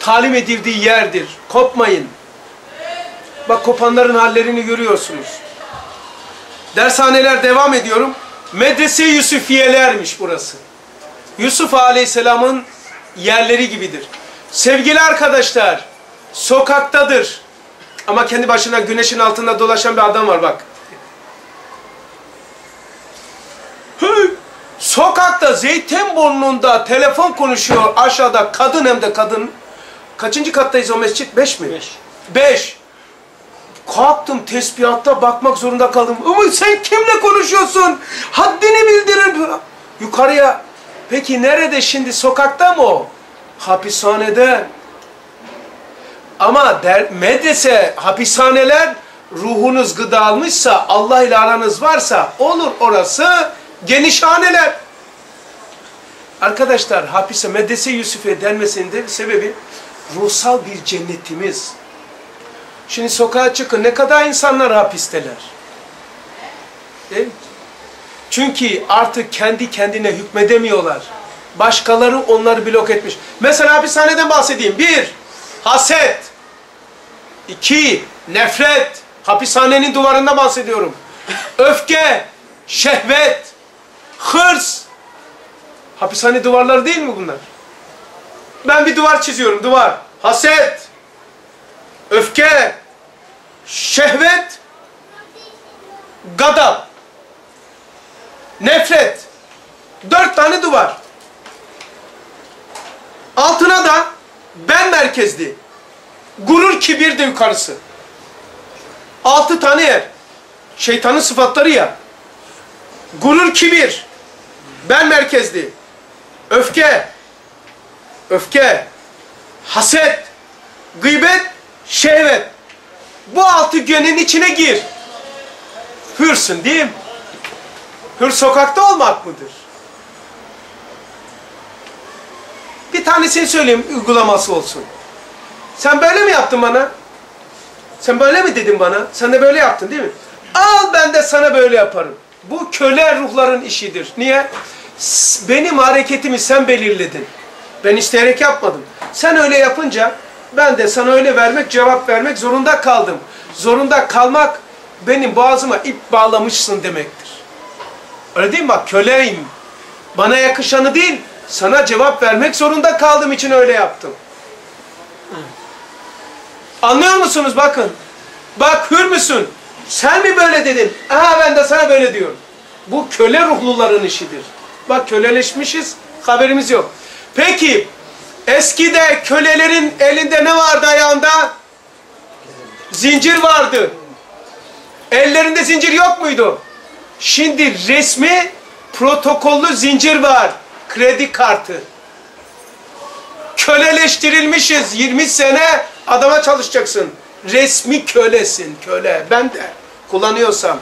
talim edildiği yerdir. Kopmayın. Bak kopanların hallerini görüyorsunuz. Dershaneler devam ediyorum. Medrese Yusufiyelermiş burası. Yusuf Aleyhisselam'ın yerleri gibidir. Sevgili arkadaşlar, sokaktadır. Ama kendi başına güneşin altında dolaşan bir adam var bak. Sokakta Zeytinburnu'nda telefon konuşuyor aşağıda kadın hem de kadın. Kaçıncı kattayız o mescit? Beş mi? Beş. Beş. Kalktım tesbihatta bakmak zorunda kaldım. Ama sen kimle konuşuyorsun? Haddini bildirir. Yukarıya. Peki nerede şimdi? Sokakta mı o? Hapishanede. Ama der, medrese, hapishaneler ruhunuz gıda almışsa, Allah ile aranız varsa olur orası genişhaneler. Arkadaşlar hapise medrese Yusuf'e denmesinin de sebebi ruhsal bir cennetimiz. Şimdi sokağa çıkın ne kadar insanlar hapisteler. Değil mi? Çünkü artık kendi kendine hükmedemiyorlar. Başkaları onları blok etmiş. Mesela hapishaneden bahsedeyim. Bir, haset. İki, nefret. Hapishanenin duvarında bahsediyorum. Öfke, şehvet, hırs. Hapishane duvarları değil mi bunlar? Ben bir duvar çiziyorum, duvar. Haset, öfke, şehvet, gadap, nefret. Dört tane duvar. Altına da ben merkezli. Gurur kibir de yukarısı. Altı tane yer. Şeytanın sıfatları ya. Gurur kibir. Ben merkezli. Öfke. Öfke. Haset. Gıybet. Şehvet. Bu altı gönün içine gir. Hürsün değil mi? Hür sokakta olmak mıdır? Bir tanesini söyleyeyim uygulaması olsun. Sen böyle mi yaptın bana? Sen böyle mi dedin bana? Sen de böyle yaptın değil mi? Al ben de sana böyle yaparım. Bu köle ruhların işidir. Niye? Benim hareketimi sen belirledin. Ben isteyerek yapmadım. Sen öyle yapınca ben de sana öyle vermek, cevap vermek zorunda kaldım. Zorunda kalmak benim boğazıma ip bağlamışsın demektir. Öyle değil mi? Bak köleyim. Bana yakışanı değil, sana cevap vermek zorunda kaldığım için öyle yaptım. Anlıyor musunuz bakın? Bak hür müsün? Sen mi böyle dedin? Aha ben de sana böyle diyorum. Bu köle ruhluların işidir. Bak köleleşmişiz, haberimiz yok. Peki, eskide kölelerin elinde ne vardı ayağında? Zincir vardı. Ellerinde zincir yok muydu? Şimdi resmi protokollü zincir var. Kredi kartı. Köleleştirilmişiz. 20 sene adama çalışacaksın. Resmi kölesin köle. Ben de kullanıyorsam.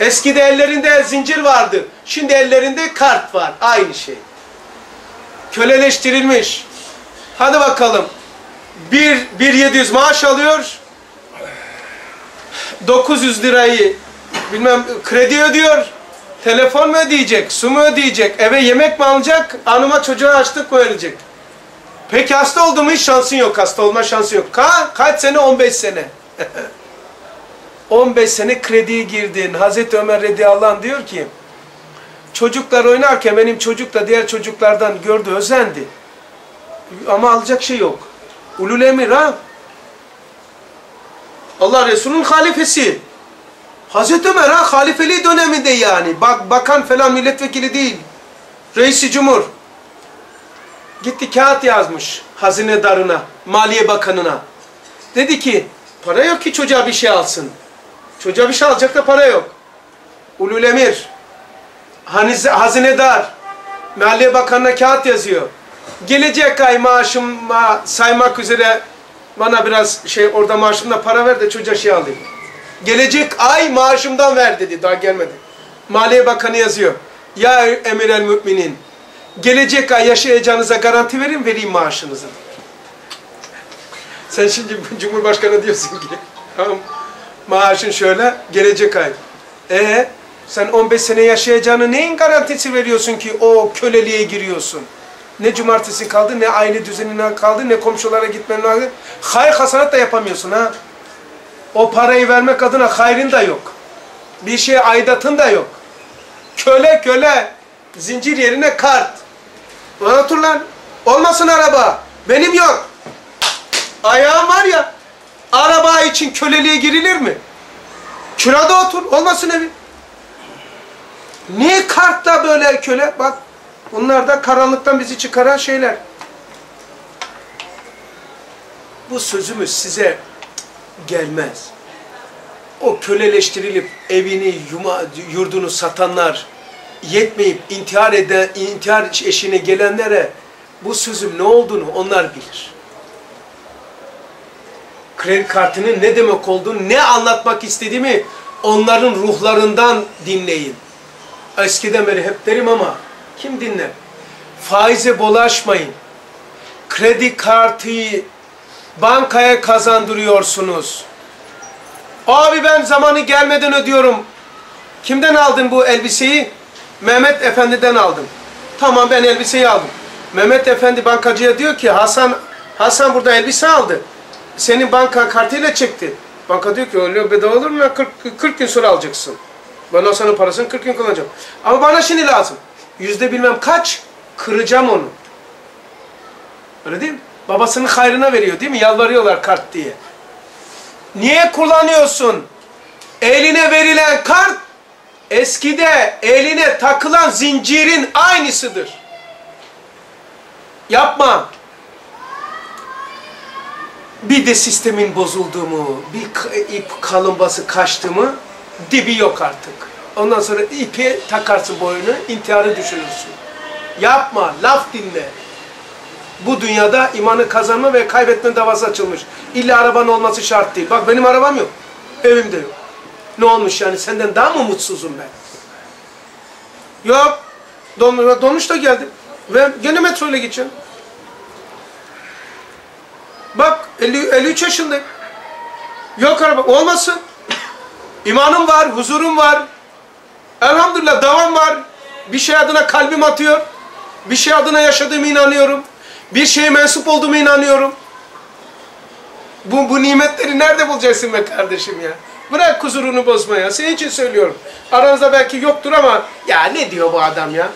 Eskide ellerinde zincir vardı. Şimdi ellerinde kart var. Aynı şey. Köleleştirilmiş. Hadi bakalım. 1 1700 maaş alıyor. 900 lirayı bilmem kredi ödüyor. Telefon mu ödeyecek? Su mu ödeyecek? Eve yemek mi alacak? Hanıma çocuğa açlık mı verecek? Peki hasta oldu mu hiç şansın yok. Hasta olma şansı yok. Ka kaç sene? 15 sene. 15 sene krediye girdin. Hazreti Ömer radıyallahu anh diyor ki çocuklar oynarken benim çocuk da diğer çocuklardan gördü, özendi. Ama alacak şey yok. Ulul emir ha. Allah Resulü'nün halifesi. Hazreti Ömer ha halifeliği döneminde yani. Bak bakan falan milletvekili değil. Reisi Cumhur. Gitti kağıt yazmış hazinedarına, maliye bakanına. Dedi ki para yok ki çocuğa bir şey alsın. Çocuğa bir şey alacak da para yok. Ulul emir, hazinedar, maliye bakanına kağıt yazıyor. Gelecek ay maaşıma saymak üzere bana biraz şey orada maaşımda para ver de çocuğa şey alayım. Gelecek ay maaşımdan ver dedi. Daha gelmedi. Maliye Bakanı yazıyor. Ya emir el müminin. Gelecek ay yaşayacağınıza garanti verin vereyim maaşınızı. Sen şimdi Cumhurbaşkanı diyorsun ki tamam, maaşın şöyle gelecek ay. E sen 15 sene yaşayacağını neyin garantisi veriyorsun ki o köleliğe giriyorsun? Ne cumartesi kaldı, ne aile düzenine kaldı, ne komşulara gitmen kaldı. Hayır hasanat da yapamıyorsun ha. O parayı vermek adına hayrın da yok. Bir şey aidatın da yok. Köle köle. Zincir yerine kart. Ulan otur lan. Olmasın araba. Benim yok. Ayağım var ya. Araba için köleliğe girilir mi? Kirada otur. Olmasın evi. Niye kartla böyle köle? Bak bunlar da karanlıktan bizi çıkaran şeyler. Bu sözümüz size gelmez. O köleleştirilip evini, yuma, yurdunu satanlar, yetmeyip intihar eden, intihar eşine gelenlere bu sözün ne olduğunu onlar bilir. Kredi kartının ne demek olduğunu, ne anlatmak istediğimi onların ruhlarından dinleyin. Eskiden beri hep derim ama kim dinler? Faize bulaşmayın. Kredi kartı bankaya kazandırıyorsunuz. Abi ben zamanı gelmeden ödüyorum. Kimden aldın bu elbiseyi? Mehmet Efendi'den aldım. Tamam ben elbiseyi aldım. Mehmet Efendi bankacıya diyor ki Hasan Hasan burada elbise aldı. Senin banka kartıyla çekti. Banka diyor ki öyle bedava olur mu? 40, 40 gün sonra alacaksın. Ben o senin parasını 40 gün kullanacağım. Ama bana şimdi lazım. Yüzde bilmem kaç kıracağım onu. Öyle değil mi? Babasının hayrına veriyor değil mi? Yalvarıyorlar kart diye. Niye kullanıyorsun? Eline verilen kart eskide eline takılan zincirin aynısıdır. Yapma. Bir de sistemin bozuldu mu, bir ip kalımbası kaçtı mı dibi yok artık. Ondan sonra ipi takarsın boynuna, intiharı düşünürsün. Yapma, laf dinle. Bu dünyada imanı kazanma ve kaybetme davası açılmış. İlla araban olması şart değil. Bak benim arabam yok. Evim de yok. Ne olmuş yani senden daha mı mutsuzum ben? Yok. Don, donmuş da geldim. Ve gene metro ile gideceğim. Bak 50, 53 yaşındayım. Yok araba. Olmasın. İmanım var, huzurum var. Elhamdülillah devam var. Bir şey adına kalbim atıyor. Bir şey adına yaşadığımı inanıyorum. Bir şeye mensup olduğumu inanıyorum. Bu, bu nimetleri nerede bulacaksın be kardeşim ya? Bırak huzurunu bozma ya. Senin için söylüyorum. Aranızda belki yoktur ama ya ne diyor bu adam ya?